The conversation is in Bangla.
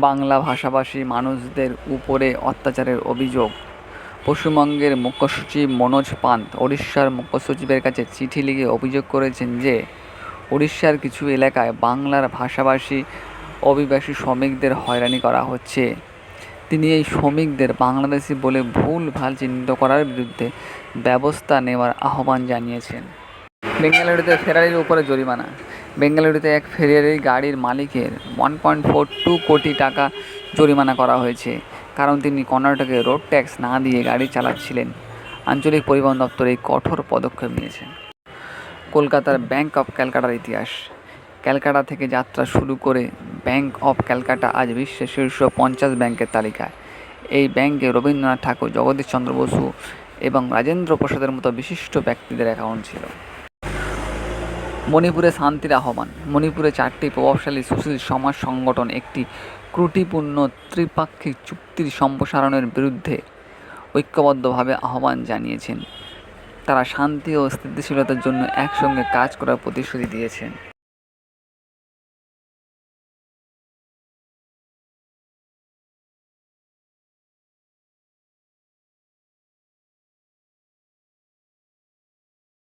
বাংলা ভাষাভাষী মানুষদের উপরে অত্যাচারের অভিযোগ। পশ্চিমবঙ্গের মুখ্যসচিব মনোজ পান্ত ওড়িশার মুখ্য সচিবের কাছে চিঠি লিখে অভিযোগ করেছেন যে উড়িষ্যার কিছু এলাকায় বাংলার ভাষাভাষী অভিবাসী শ্রমিকদের হয়রানি করা হচ্ছে। তিনি এই শ্রমিকদের বাংলাদেশি বলে ভুল, ভালো চিহ্নিত করার বিরুদ্ধে ব্যবস্থা নেওয়ার আহ্বান জানিয়েছেন। বেঙ্গালুরুতে ফেরারির উপরে জরিমানা। বেঙ্গালুরুতে এক ফেরারি গাড়ির মালিকের ওয়ান পয়েন্ট ফোর টু কোটি টাকা জরিমানা করা হয়েছে। কারণ তিনি কর্ণাটকে রোড ট্যাক্স না দিয়ে গাড়ি চালাচ্ছিলেন। আঞ্চলিক পরিবহন দপ্তর এই কঠোর পদক্ষেপ নিয়েছে। কলকাতার ব্যাংক অফ ক্যালকাটার ইতিহাস। ক্যালকাটা থেকে যাত্রা শুরু করে ব্যাংক অফ ক্যালকাটা আজ বিশ্বের শীর্ষ পঞ্চাশ ব্যাংকের তালিকায়। এই ব্যাংকে রবীন্দ্রনাথ ঠাকুর, জগদীশ চন্দ্র বসু এবং রাজেন্দ্র প্রসাদের মতো বিশিষ্ট ব্যক্তিদের অ্যাকাউন্ট ছিল। মণিপুরে শান্তির আহ্বান। মণিপুরে চারটি প্রভাবশালী সুশীল সমাজ সংগঠন, একটি ত্রুটিপূর্ণ ত্রিপাক্ষিক চুক্তির সম্প্রসারণের বিরুদ্ধে ঐক্যবদ্ধভাবে আহ্বান জানিয়েছেন। তারা শান্তি ও স্থিতিশীলতার জন্য একসঙ্গে কাজ করার প্রতিশ্রুতি দিয়েছেন।